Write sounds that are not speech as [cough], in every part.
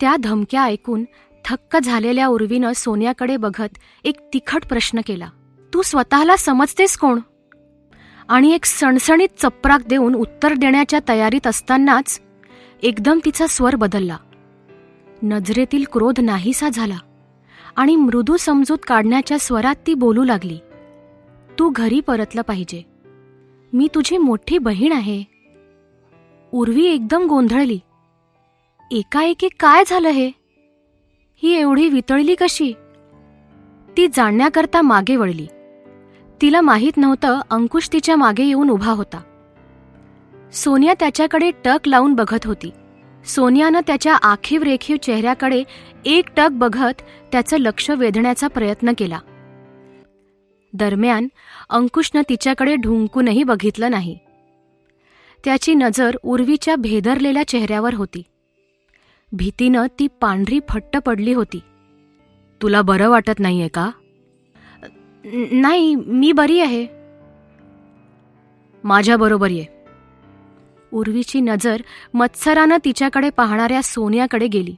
त्या धमक्या ऐकून थक्क झालेल्या उर्वीनं सोन्याकडे बघत एक तिखट प्रश्न केला. तू स्वतःला समजतेस कोण आणि एक सणसणीत चपराक देऊन उत्तर देण्याच्या तयारीत असतानाच एकदम तिचा स्वर बदलला. नजरेतील क्रोध नाहीसा झाला आणि मृदू समजूत काढण्याच्या स्वरात ती बोलू लागली. तू घरी परतलं पाहिजे. मी तुझी मोठी बहीण आहे उर्वी एकदम गोंधळली. एकाएकी काय झालं हे? ही एवढी वितळली कशी? ती जाणण्याकरता मागे वळली. तिला माहीत नव्हतं अंकुश तिच्यामागे येऊन उभा होता. सोनिया त्याच्याकडे टक लावून बघत होती. सोनियानं त्याच्या आखीव रेखीव चेहऱ्याकडे एक टक बघत त्याचं लक्ष वेधण्याचा प्रयत्न केला. दरम्यान अंकुशनं तिच्याकडे ढुंकूनही बघितलं नाही. त्याची नजर उर्वीच्या भेदरलेल्या चेहऱ्यावर होती. भीतीनं ती पांढरी फट्ट पडली होती. तुला बरं वाटत नाहीये का? नाही मी बरी आहे. माझ्याबरोबर ये. उर्वीची नजर मत्सरानं तिच्याकडे पाहणाऱ्या सोनियाकडे गेली.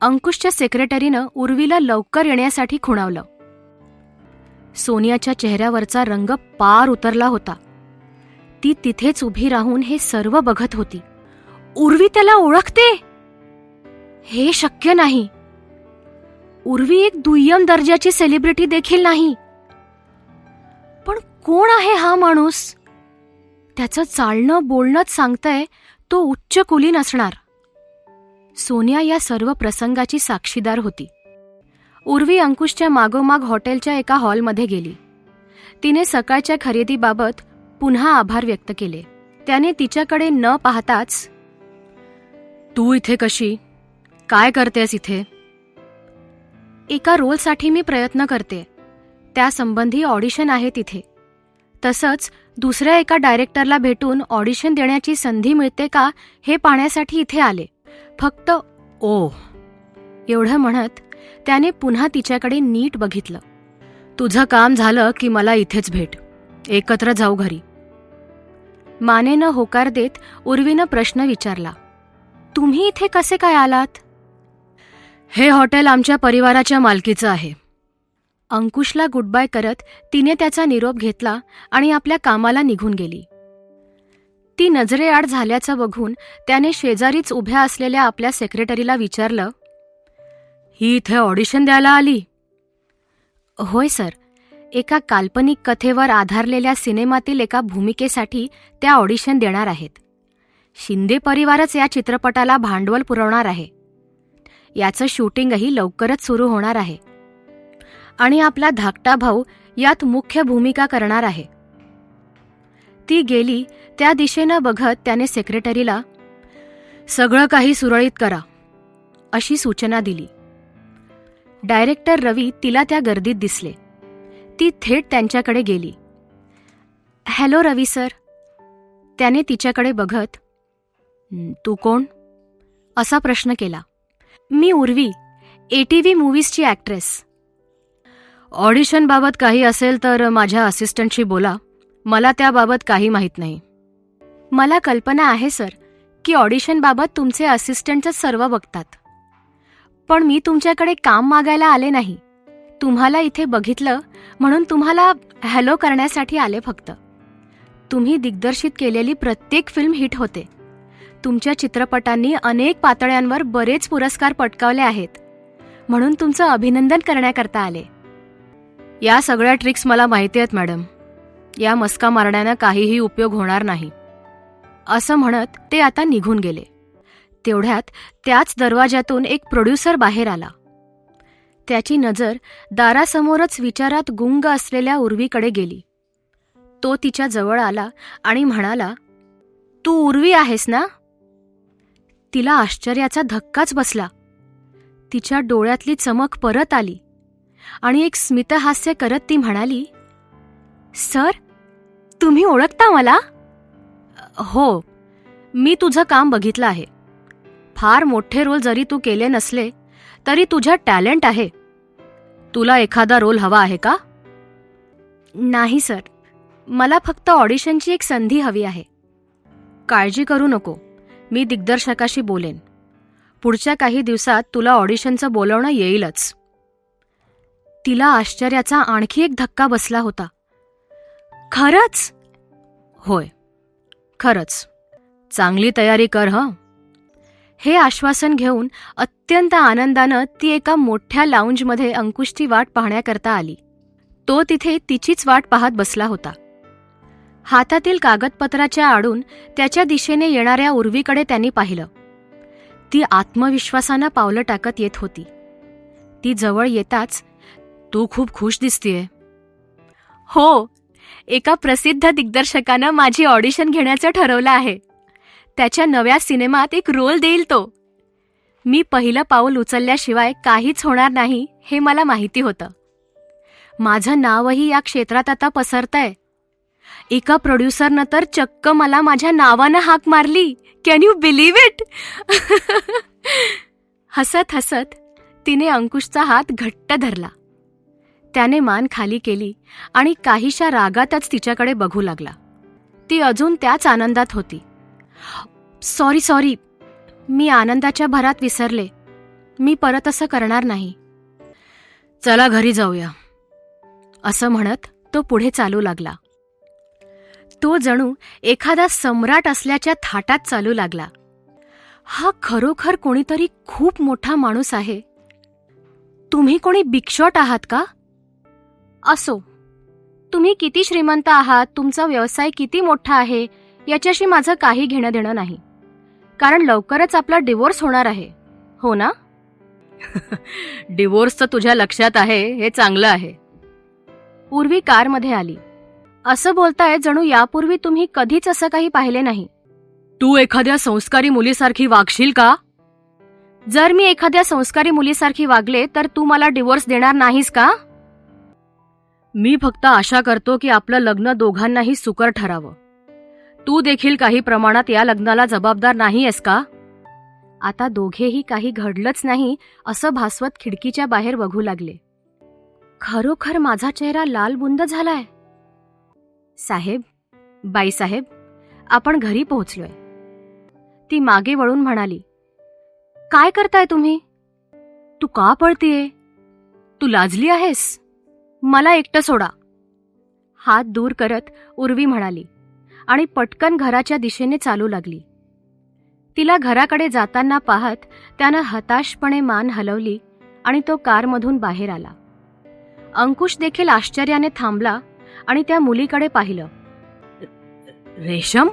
अंकुशच्या सेक्रेटरीनं उर्वीला लवकर येण्यासाठी खुणावलं. सोनियाच्या चेहऱ्यावरचा रंग पार उतरला होता. ती तिथेच उभी राहून हे सर्व बघत होती. उर्वी त्याला ओळखते? हे शक्य नाही. उर्वी एक दुय्यम दर्जाची सेलिब्रिटी देखील नाही. पण कोण आहे हा माणूस? त्याचं चालणं बोलणंच सांगतंय तो उच्च कुलीन असणार सोनिया या सर्व प्रसंगाची साक्षीदार होती. उर्वी अंकुशच्या मागोमाग हॉटेलच्या एका हॉलमध्ये गेली. तिने सकाळच्या खरेदीबाबत पुन्हा आभार व्यक्त केले. त्याने तिच्याकडे न पाहताच तू इथे कशी? काय करतेस इथे? एका रोलसाठी मी प्रयत्न करते. त्यासंबंधी ऑडिशन आहे तिथे. तसंच दुसऱ्या एका डायरेक्टरला भेटून ऑडिशन देण्याची संधी मिळते का हे पाहण्यासाठी इथे आले. फक्त ओ. एवढं म्हणत त्याने पुन्हा तिच्याकडे नीट बघितलं. तुझं काम झालं की मला इथेच भेट. एकत्र जाऊ घरी. मानेनं होकार देत उर्वीनं प्रश्न विचारला. तुम्ही इथे कसे काय आलात? हे हॉटेल आमच्या परिवाराच्या मालकीचं आहे. अंकुशला गुडबाय करत तिने त्याचा निरोप घेतला आणि आपल्या कामाला निघून गेली. ती नजरेआड झाल्याचं बघून त्याने शेजारीच उभ्या असलेल्या आपल्या सेक्रेटरीला विचारलं ही इथे ऑडिशन द्यायला आली? होय सर. एका काल्पनिक कथेवर आधारलेल्या सिनेमातील एका भूमिकेसाठी त्या ऑडिशन देणार आहेत. शिंदे परिवारच या चित्रपटाला भांडवल पुरवणार आहे. याचं शूटिंगही लवकरच सुरू होणार आहे. आणि आपला धाकटा भाऊ यात मुख्य भूमिका करणार आहे. ती गेली त्या दिशेनं बघत त्याने सेक्रेटरीला सगळं काही सुरळीत करा अशी सूचना दिली. डायरेक्टर रवी तिला त्या गर्दीत दिसले. ती थेट त्यांच्याकडे गेली. हॅलो रवी सर त्याने तिच्याकडे बघत तू कोण? असा प्रश्न केला. मी उर्वी ए टी व्ही मूव्हीजची ॲक्ट्रेस ऑडिशनबाबत काही असेल तर माझ्या असिस्टंटशी बोला. मला त्याबाबत काही माहीत नाही. मला कल्पना आहे सर की ऑडिशनबाबत तुमचे असिस्टंटच सर्व बघतात. पण मी तुमच्याकडे काम मागायला आले नाही. तुम्हाला इथे बघितलं म्हणून तुम्हाला हॅलो करण्यासाठी आले फक्त. तुम्ही दिग्दर्शित केलेली प्रत्येक फिल्म हिट होते. तुमच्या चित्रपटांनी अनेक पातळ्यांवर बरेच पुरस्कार पटकावले आहेत. म्हणून तुमचं अभिनंदन करण्याकरता आले. या सगळ्या ट्रिक्स मला माहिती आहेत मॅडम या मस्का मारण्यानं काहीही उपयोग होणार नाही. असं म्हणत ते आता निघून गेले. तेवढ्यात त्याच दरवाजातून एक प्रोड्युसर बाहेर आला. त्याची नजर दारासमोरच विचारात गुंग असलेल्या उर्वीकडे गेली. तो तिच्या जवळ आला आणि म्हणाला तू उर्वी आहेस ना? तिला आश्चर्याचा धक्काच बसला. तिच्या डोळ्यातली चमक परत आली. आणि एक स्मितहास्य करत ती म्हणाली सर तुम्ही ओळखता मला? हो मी तुझं काम बघितलं आहे. फार मोठे रोल जरी तू केले नसले तरी तुझ्या टॅलेंट आहे. तुला एखादा रोल हवा आहे का? नाही सर. मला फक्त ऑडिशनची एक संधी हवी आहे. काळजी करू नको. मी दिग्दर्शकाशी बोलेन. पुढच्या काही दिवसात तुला ऑडिशनचं बोलवणं येईलच. तिला आश्चर्याचा आणखी एक धक्का बसला होता. खरंच? होय. खरंच. चांगली तयारी कर हं. हे आश्वासन घेऊन अत्यंत आनंदानं ती एका मोठ्या लाऊंजमध्ये अंकुशची वाट पाहण्याकरता आली. तो तिथे तिचीच वाट पाहत बसला होता. हातातील कागदपत्राच्या आडून त्याच्या दिशेने येणाऱ्या उर्वीकडे त्यांनी पाहिलं. ती आत्मविश्वासानं पावलं टाकत येत होती. ती जवळ येताच तू खूप खुश दिसतीये. हो एका प्रसिद्ध दिग्दर्शकानं माझी ऑडिशन घेण्याचं ठरवलं आहे. त्याच्या नव्या सिनेमात एक रोल देईल तो. मी पहिलं पाऊल उचलल्याशिवाय काहीच होणार नाही हे मला माहिती होतं. माझं नावही या क्षेत्रात आता पसरतंय. एका प्रोड्युसरनं तर चक्क मला माझ्या नावानं हाक मारली. कॅन यू बिलीव्ह इट हसत हसत तिने अंकुशचा हात घट्ट धरला. त्याने मान खाली केली आणि काहीशा रागातच तिच्याकडे बघू लागला. ती अजून त्याच आनंदात होती. सॉरी सॉरी मी आनंदाच्या भरात विसरले. मी परत असं करणार नाही. चला घरी जाऊया. असं म्हणत तो पुढे चालू लागला. तो जणू एखादा सम्राट असल्याच्या थाटात चालू लागला. हा खरोखर कोणीतरी खूप मोठा माणूस आहे. तुम्ही कोणी बिगशॉट आहात का? असो तुम्ही किती श्रीमंत आहात तुमचा व्यवसाय किती मोठा आहे याच्याशी माझं काही घेणं देणं नाही. कारण लवकरच आपला डिवोर्स होणार आहे. हो ना? [laughs] डिवोर्स तर तुझ्या लक्षात आहे हे चांगलं आहे. पूर्वी कारमध्ये आली. असं बोलताय जणू यापूर्वी तुम्ही कधीच असं काही पाहिले नाही. तू एखाद्या संस्कारी मुलीसारखी वागशील का? जर मी एखाद्या संस्कारी मुलीसारखी वागले तर तू मला डिवोर्स देणार नाहीस का? मी फक्त आशा करतो की आपलं लग्न दोघांनाही सुकर ठरावं. तू देखील काही प्रमाणात या लग्नाला जबाबदार नाही आहेस का? आता दोघेही काही घडलंच नाही असं भासवत खिडकीच्या बाहेर बघू लागले. खरोखर माझा चेहरा लाल बुंद झालाय. साहेब बाईसाहेब आपण घरी पोहोचलोय. ती मागे वळून म्हणाली काय करताय तुम्ही? तू का पळतीये? तू लाजली आहेस? मला एकटं सोडा. हात दूर करत उर्वी म्हणाली आणि पटकन घराच्या दिशेने चालू लागली. तिला घराकडे जाताना पाहत त्यानं हताशपणे मान हलवली आणि तो कारमधून बाहेर आला. अंकुश देखील आश्चर्याने थांबला आणि त्या मुलीकडे पाहिलं. रेशम?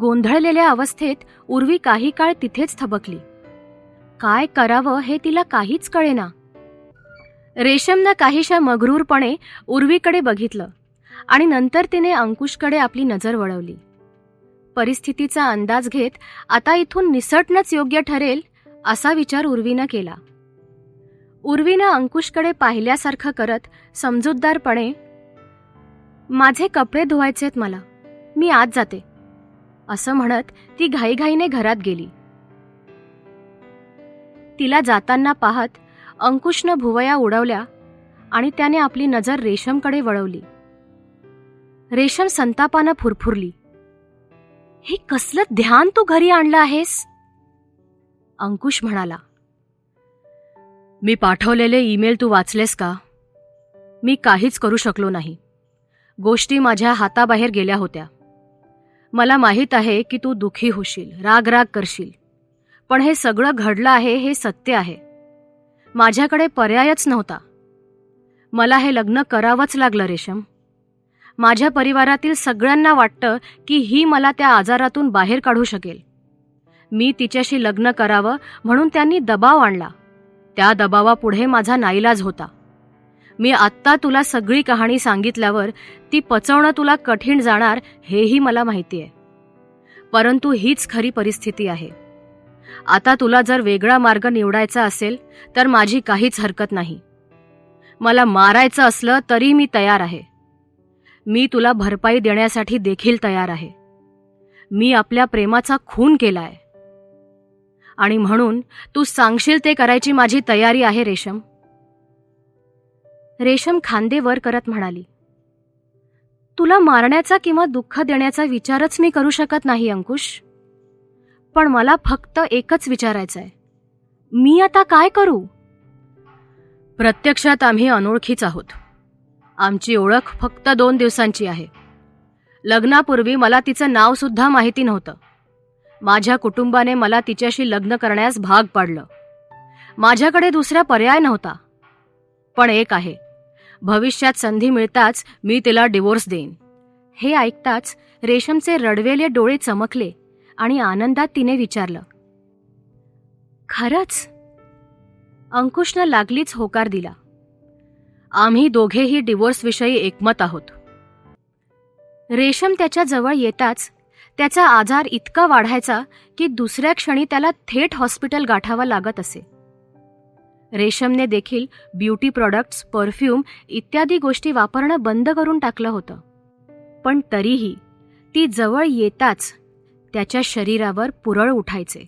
गोंधळलेल्या अवस्थेत उर्वी काही काळ तिथेच थबकली. काय करावं हे तिला काहीच कळेना. रेशमनं काहीशा मगरूरपणे उर्वीकडे बघितलं आणि नंतर तिने अंकुशकडे आपली नजर वळवली. परिस्थितीचा अंदाज घेत आता इथून निसटणंच योग्य ठरेल असा विचार उर्वीनं केला. उर्वीनं अंकुशकडे पाहिल्यासारखं करत समजूतदारपणे माझे कपडे धुवायचेत मला. मी आत जाते. असं म्हणत ती घाईघाईने घरात गेली. तिला जाताना पाहत अंकुशनं भुवया उडवल्या आणि त्याने आपली नजर रेशमकडे वळवली. रेशम संतापानं फुरफुरली. हे कसलं ध्यान तू घरी आणलं आहेस? अंकुश म्हणाला. मी पाठवलेले ईमेल तू वाचलेस का? मी काहीच करू शकलो नाही. गोष्टी माझ्या हाताबाहेर गेल्या होत्या. मला माहीत आहे की तू दुखी होशील राग राग करशील. पण हे सगळं घडलं आहे हे सत्य आहे. माझ्याकडे पर्यायच नव्हता. मला हे लग्न करावंच लागलं रेशम. माझ्या परिवारातील सगळ्यांना वाटतं की ही मला त्या आजारातून बाहेर काढू शकेल. मी तिच्याशी लग्न करावं म्हणून त्यांनी दबाव आणला. त्या दबावापुढे माझा नाईलाज होता. मी आत्ता तुला सगळी कहाणी सांगितल्यावर ती पचवणं तुला कठीण जाणार हेही मला माहिती आहे. परंतु हीच खरी परिस्थिती आहे. आता तुला जर वेगळा मार्ग निवडायचा असेल तर माझी काहीच हरकत नाही. मला मारायचं असलं तरी मी तयार आहे. मी तुला भरपाई देण्यासाठी देखील तयार आहे. मी आपल्या प्रेमाचा खून केलाय. आणि म्हणून तू सांगशील ते करायची माझी तयारी आहे रेशम. रेशम खांदे वर करत म्हणाली तुला मारण्याचा किंवा दुःख देण्याचा विचारच मी करू शकत नाही अंकुश. पण मला फक्त एकच विचारायचं आहे मी आता काय करू? प्रत्यक्षात आम्ही अनोळखीच आहोत. आमची ओळख फक्त दोन दिवसांची आहे. लग्नापूर्वी मला तिचं नाव सुद्धा माहिती नव्हतं. माझ्या कुटुंबाने मला तिच्याशी लग्न करण्यास भाग पाडलं. माझ्याकडे दुसरा पर्याय नव्हता. पण एक आहे. भविष्यात संधी मिळताच मी तिला डिवोर्स देईन. हे ऐकताच रेशमचे रडवेले डोळे चमकले आणि आनंदात तिने विचारलं खरंच? अंकुशनं लागलीच होकार दिला. आम्ही दोघेही डिवोर्सविषयी एकमत आहोत. रेशम त्याच्याजवळ येताच त्याचा आजार इतका वाढायचा की दुसऱ्या क्षणी त्याला थेट हॉस्पिटल गाठावं लागत असे. रेशमने देखील ब्युटी प्रॉडक्ट्स परफ्यूम इत्यादी गोष्टी वापरणं बंद करून टाकलं होतं. पण तरीही ती जवळ येताच त्याच्या शरीरावर पुरळ उठायचे.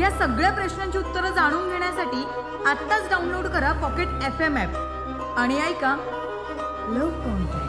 या सगळ्या प्रश्नांची उत्तरं जाणून घेण्यासाठी आत्ताच डाउनलोड करा पॉकेट एफ एम ॲप. आणि ऐका लव कॉन्टॅक्ट.